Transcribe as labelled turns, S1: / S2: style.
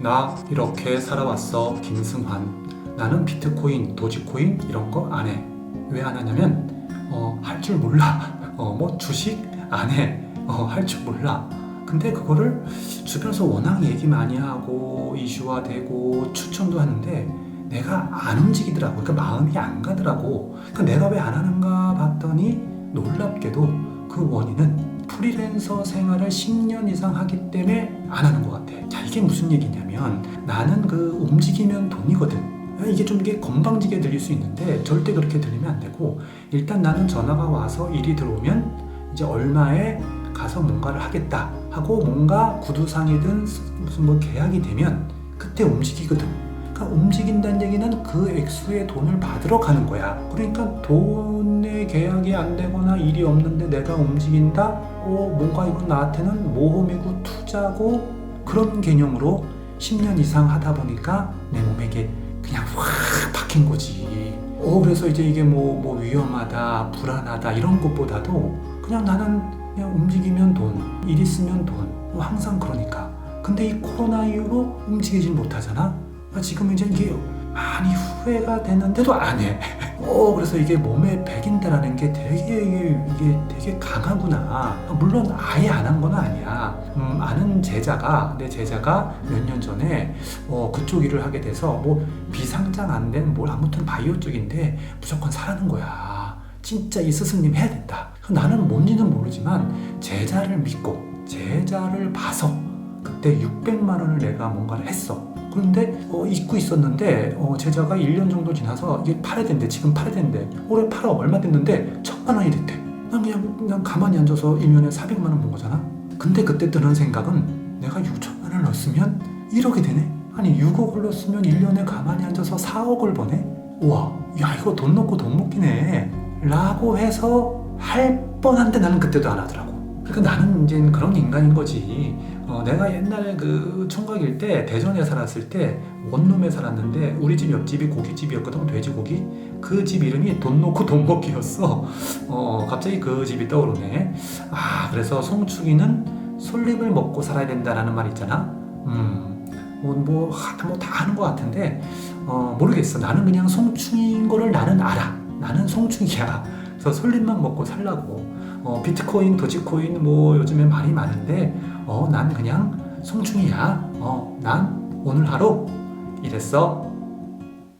S1: 나 이렇게 살아왔어 김승환. 나는 비트코인 도지코인 이런 거 안 해. 왜 안 하냐면 어, 할 줄 몰라. 어, 뭐 주식 안해할 줄 몰라. 근데 그거를 주변에서 워낙 얘기 많이 하고 이슈화되고 추천도 하는데 내가 안 움직이더라고. 그러니까 마음이 안 가더라고. 그러니까 내가 왜 안 하는가 봤더니 놀랍게도 그 원인은 프리랜서 생활을 10년 이상 하기 때문에 안 하는 것 같아. 자, 이게 무슨 얘기냐면 나는 그 움직이면 돈이거든. 이게 좀 이게 건방지게 들릴 수 있는데 절대 그렇게 들리면 안 되고 일단 나는 전화가 와서 일이 들어오면 이제 얼마에 가서 뭔가를 하겠다 하고 뭔가 구두상이든 무슨 뭐 계약이 되면 그때 움직이거든. 그러니까 움직인다는 얘기는 그 액수의 돈을 받으러 가는 거야. 그러니까 돈의 계약이 안 되거나 일이 없는데 내가 움직인다? 어, 뭔가 이건 나한테는 모험이고 투자고 그런 개념으로 10년 이상 하다 보니까 내 몸에 이게 그냥 확 박힌 거지. 어, 그래서 이제 이게 뭐, 뭐 위험하다, 불안하다 이런 것보다도 그냥 나는 그냥 움직이면 돈, 일 있으면 돈, 뭐 항상 그러니까. 근데 이 코로나 이후로 움직이질 못하잖아. 아, 지금 이제 이게 많이 후회가 되는데도 안 해. 어, 그래서 이게 몸에 배긴다라는 게 되게 이게, 되게 강하구나. 물론 아예 안 한 건 아니야. 음, 아는 제자가 내 제자가 몇 년 전에 어, 그쪽 일을 하게 돼서 뭐 비상장 안 된 뭘 아무튼 바이오 쪽인데 무조건 사라는 거야. 진짜 이 스승님 해야 된다. 나는 뭔지는 모르지만 제자를 믿고 제자를 봐서 그때 600만 원을 내가 뭔가를 했어. 그런데 어, 잊고 있었는데 어, 제자가 1년 정도 지나서 이게 팔아야 된대. 지금 팔아야 된대. 올해 팔아 얼마 됐는데 천만 원이 됐대. 난 그냥 그냥 가만히 앉아서 1년에 400만 원번 거잖아. 근데 그때 드는 생각은 내가 6천만 원을 넣었으면 1억이 되네. 아니 6억을 넣었으면 1년에 가만히 앉아서 4억을 버네. 우와, 야 이거 돈 넣고 돈 먹기네. 라고 해서 할 뻔한데 나는 그때도 안 하더라고. 그러니까 나는 이제 그런 인간인 거지. 어, 내가 옛날에 그 총각일 때 대전에 살았을 때 원룸에 살았는데 우리 집 옆집이 고깃집이었거든 돼지고기? 그 집 이름이 돈 놓고 돈 먹기였어. 어 갑자기 그 집이 떠오르네. 아 그래서 송충이는 솔잎을 먹고 살아야 된다라는 말 있잖아? 음뭐뭐다 뭐다 하는 것 같은데 어 모르겠어. 나는 그냥 송충인 거를 나는 알아. 나는 송충이야 그래서 솔잎만 먹고 살라고 어, 비트코인, 도지코인 뭐 요즘에 말이 많은데 어, 난 그냥 송충이야. 어, 난 오늘 하루 이랬어.